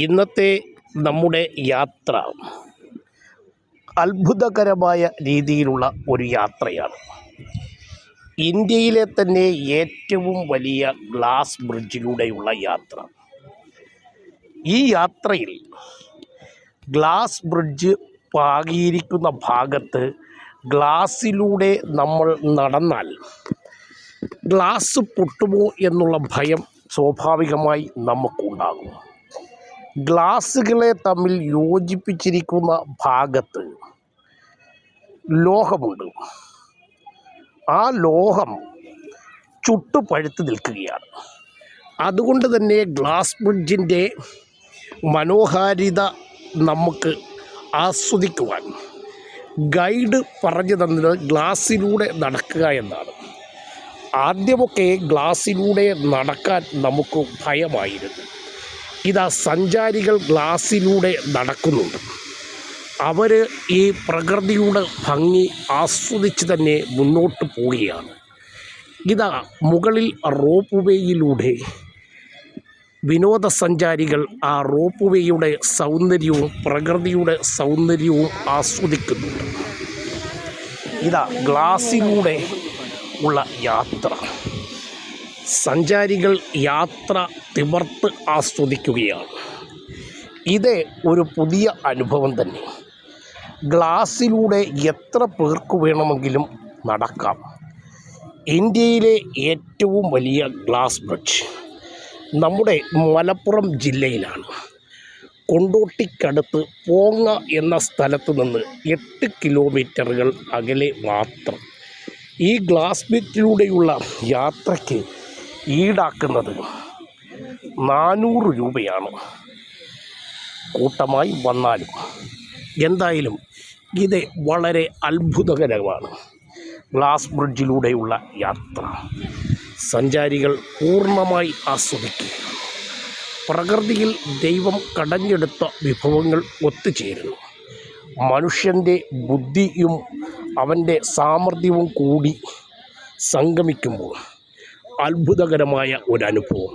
ഇന്നത്തെ നമ്മുടെ യാത്ര അത്ഭുതകരമായ രീതിയിലുള്ള ഒരു യാത്രയാണ്. ഇന്ത്യയിലെ തന്നെ ഏറ്റവും വലിയ ഗ്ലാസ് ബ്രിഡ്ജിലൂടെയുള്ള യാത്ര. ഈ യാത്രയിൽ ഗ്ലാസ് ബ്രിഡ്ജ് പാകിയിരിക്കുന്ന ഭാഗത്ത് ഗ്ലാസ്സിലൂടെ നമ്മൾ നടന്നാൽ ഗ്ലാസ് പൊട്ടുമോ എന്നുള്ള ഭയം സ്വാഭാവികമായി നമുക്കുണ്ടാകും. ഗ്ലാസ്സുകളെ തമ്മിൽ യോജിപ്പിച്ചിരിക്കുന്ന ഭാഗത്ത് ലോഹമുണ്ട്. ആ ലോഹം ചുട്ടു പഴുത്ത് നിൽക്കുകയാണ്. അതുകൊണ്ട് തന്നെ ഗ്ലാസ് ബ്രിഡ്ജിന്റെ മനോഹാരിത നമുക്ക് ആസ്വദിക്കുവാൻ ഗൈഡ് പറഞ്ഞു തന്നത് ഗ്ലാസ്സിലൂടെ നടക്കുക എന്നാണ്. ആദ്യമൊക്കെ ഗ്ലാസ്സിലൂടെ നടക്കാൻ നമുക്ക് ഭയമായിരുന്നു. ഇതാ സഞ്ചാരികൾ ഗ്ലാസ്സിലൂടെ നടക്കുന്നുണ്ട്. അവർ ഈ പ്രകൃതിയുടെ ഭംഗി ആസ്വദിച്ച് തന്നെ മുന്നോട്ട് പോവുകയാണ്. ഇതാ മുകളിൽ റോപ്പ് വേയിലൂടെ വിനോദസഞ്ചാരികൾ ആ റോപ്പ് വേയുടെ സൗന്ദര്യവും പ്രകൃതിയുടെ സൗന്ദര്യവും ആസ്വദിക്കുന്നുണ്ട്. ഇതാ ഗ്ലാസ്സിലൂടെ ഉള്ള യാത്ര. സഞ്ചാരികൾ യാത്ര തിമർത്ത് ആസ്വദിക്കുകയാണ്. ഇത് ഒരു പുതിയ അനുഭവം തന്നെ. ഗ്ലാസ്സിലൂടെ എത്ര പേർക്ക് വേണമെങ്കിലും നടക്കാം. ഇന്ത്യയിലെ ഏറ്റവും വലിയ ഗ്ലാസ് ബ്രിഡ്ജ് നമ്മുടെ മലപ്പുറം ജില്ലയിലാണ്. കൊണ്ടോട്ടിക്കടുത്ത് പോങ്ങ എന്ന സ്ഥലത്ത് നിന്ന് എട്ട് കിലോമീറ്ററുകൾ അകലെ മാത്രം. ഈ ഗ്ലാസ് ബ്രിഡ്ജിലൂടെയുള്ള യാത്രയ്ക്ക് ഈടാക്കുന്നത് നാനൂറ് രൂപയാണ്. കൂട്ടമായി വന്നാലും എന്തായാലും ഇത് വളരെ അത്ഭുതകരമാണ്. ഗ്ലാസ് ബ്രിഡ്ജിലൂടെയുള്ള യാത്ര. സഞ്ചാരികൾ പൂർണമായി ആസ്വദിക്കുക. പ്രകൃതിയിൽ ദൈവം കടഞ്ഞെടുത്ത വിഭവങ്ങൾ ഒത്തുചേരുന്നു. മനുഷ്യന്റെ ബുദ്ധിയും അവന്റെ സാമർഥ്യവും കൂടി സംഗമിക്കുമ്പോൾ അത്ഭുതകരമായ ഒരനുഭവം.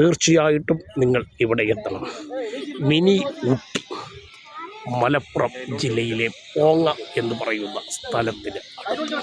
തീർച്ചയായിട്ടും നിങ്ങൾ ഇവിടെ എത്തണം. മിനി ഊട്ടി മലപ്പുറം ജില്ലയിലെ പോങ്ങ എന്ന് പറയുന്ന സ്ഥലത്തിന് അടുത്ത്.